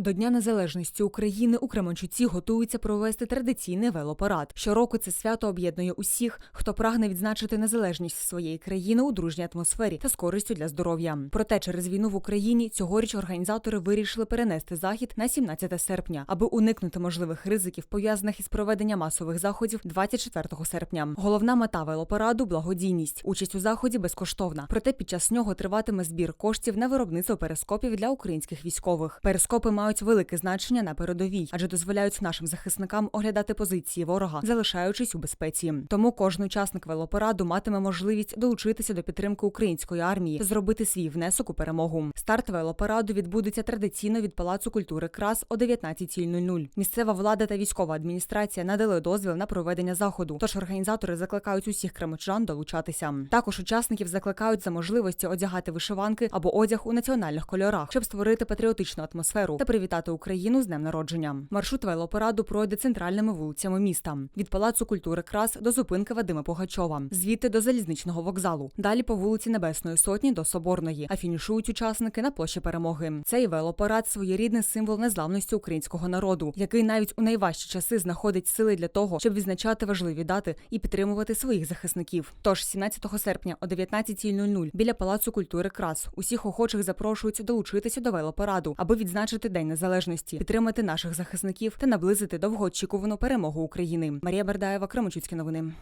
До Дня Незалежності України у Кременчуці готуються провести традиційний велопарад. Щороку це свято об'єднує усіх, хто прагне відзначити незалежність своєї країни у дружній атмосфері та з користю для здоров'я. Проте через війну в Україні цьогоріч організатори вирішили перенести захід на 17 серпня, аби уникнути можливих ризиків, пов'язаних із проведенням масових заходів 24 серпня. Головна мета велопараду благодійність. Участь у заході безкоштовна. Проте під час нього триватиме збір коштів на виробництво перископів для українських військових. Перископи мають велике значення на передовій, адже дозволяють нашим захисникам оглядати позиції ворога, залишаючись у безпеці. Тому кожен учасник велопараду матиме можливість долучитися до підтримки української армії та зробити свій внесок у перемогу. Старт велопараду відбудеться традиційно від Палацу культури Крас о 19.00. Місцева влада та військова адміністрація надали дозвіл на проведення заходу. Тож організатори закликають усіх кремичан долучатися. Також учасників закликають за можливості одягати вишиванки або одяг у національних кольорах, щоб створити патріотичну атмосферу та привітати Україну з днем народження. Маршрут велопараду пройде центральними вулицями міста від Палацу культури Крас до зупинки Вадима Погачова, звідти до залізничного вокзалу. Далі по вулиці Небесної Сотні до Соборної, а фінішують учасники на площі перемоги. Цей велопарад своєрідний символ незламності українського народу, який навіть у найважчі часи знаходить сили для того, щоб відзначати важливі дати і підтримувати своїх захисників. Тож 17 серпня о 19.00 біля Палацу культури Крас усіх охочих запрошують долучитися до велопараду, аби відзначити День Незалежності, підтримати наших захисників та наблизити довгоочікувану перемогу України. Марія Бердаєва, Кременчуцькі новини.